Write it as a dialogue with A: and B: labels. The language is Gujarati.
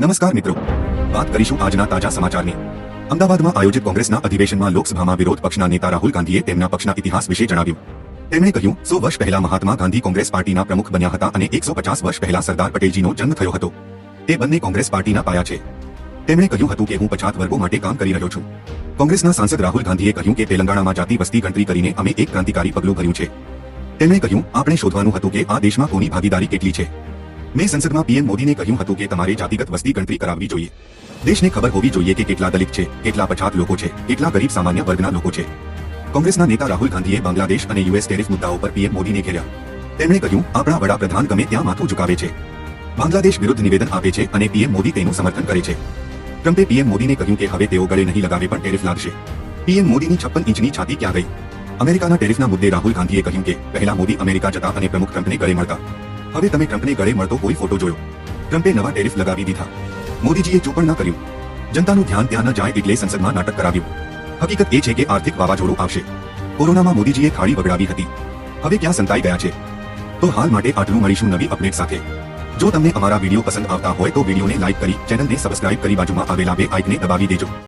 A: નમસ્કાર મિત્રો. વાત કરીશું આજના તાજા સમાચારની. અમદાવાદમાં આયોજિત કોંગ્રેસના અધિવેશનમાં લોકસભામાં વિરોધ પક્ષના નેતા રાહુલ ગાંધીએ તેમના પક્ષના ઇતિહાસ વિશે જણાવ્યું. તેમણે કહ્યું, સો વર્ષ પહેલા મહાત્મા ગાંધી કોંગ્રેસ પાર્ટીના પ્રમુખ બન્યા હતા અને એકસો પચાસ વર્ષ પહેલા સરદાર પટેલજીનો જન્મ થયો હતો. તે બંને કોંગ્રેસ પાર્ટીના પાયા છે. તેમણે કહ્યું હતું કે હું પછાત વર્ગો માટે કામ કરી રહ્યો છું. કોંગ્રેસના સાંસદ રાહુલ ગાંધીએ કહ્યું કે તેલંગાણામાં જાતિ વસ્તી ગણતરી કરીને અમે એક ક્રાંતિકારી પગલું ભર્યું છે. તેમણે કહ્યું, આપણે શોધવાનું હતું કે આ દેશમાં કોની ભાગીદારી કેટલી છે. મેં સંસદમાં પીએમ મોદીને કહ્યું હતું કે તમારે જાતિગત વસ્તી ગણતરી કરાવવી જોઈએ. દેશને ખબર હોવી જોઈએ કે કેટલા દલિત છે, કેટલા પછાત લોકો છે, કેટલા ગરીબ સામાન્ય વર્ગના લોકો છે. કોંગ્રેસના નેતા રાહુલ ગાંધીએ બાંગ્લાદેશ અને યુએસ ટેરિફ મુદ્દાઓ પર પીએમ મોદીને ઘેર્યા. તેમણે કહ્યું, આપણા વડાપ્રધાન ગમે ત્યાં માથું ઝુકાવે છે. બાંગ્લાદેશ વિરુદ્ધ નિવેદન આપે છે અને પીએમ મોદી તેનું સમર્થન કરે છે. ટ્રમ્પે પીએમ મોદીને કહ્યું કે હવે તેઓ ગળે નહીં લગાવે પણ ટેરિફ લાગશે પીએમ મોદીની છપ્પન ઇંચની છાતી ક્યાં ગઈ? અમેરિકાના ટેરિફના મુદ્દે રાહુલ ગાંધીએ કહ્યું કે, પહેલા મોદી અમેરિકા જતા અને પ્રમુખ ટ્રમ્પને ગળે મળતા. હવે તમે ટ્રમ્પને ગળે મળતો કોઈ ફોટો જોયો? ટ્રમ્પે નવા ટેરિફ લગાવી દીધા. મોદીજીએ પણ ન કર્યું, જનતાનું ધ્યાન ત્યાં ન જાય એટલે સંસદમાં નાટક કરાવ્યું. હકીકત એ છે કે આર્થિક વાવાઝોડું આવશે. કોરોનામાં મોદીજીએ ખાડી વગડાવી હતી. હવે ક્યાં સંતાઈ ગયા છે? તો હાલ માટે આટલું મળીશું નવી અપડેટ સાથે. જો તમને અમારા વીડિયો પસંદ આવતા હોય તો વિડીયોને લાઇક કરી, ચેનલને સબસ્ક્રાઇબ કરી બાજુમાં આવેલા બે આઇકને દબાવી દેજો.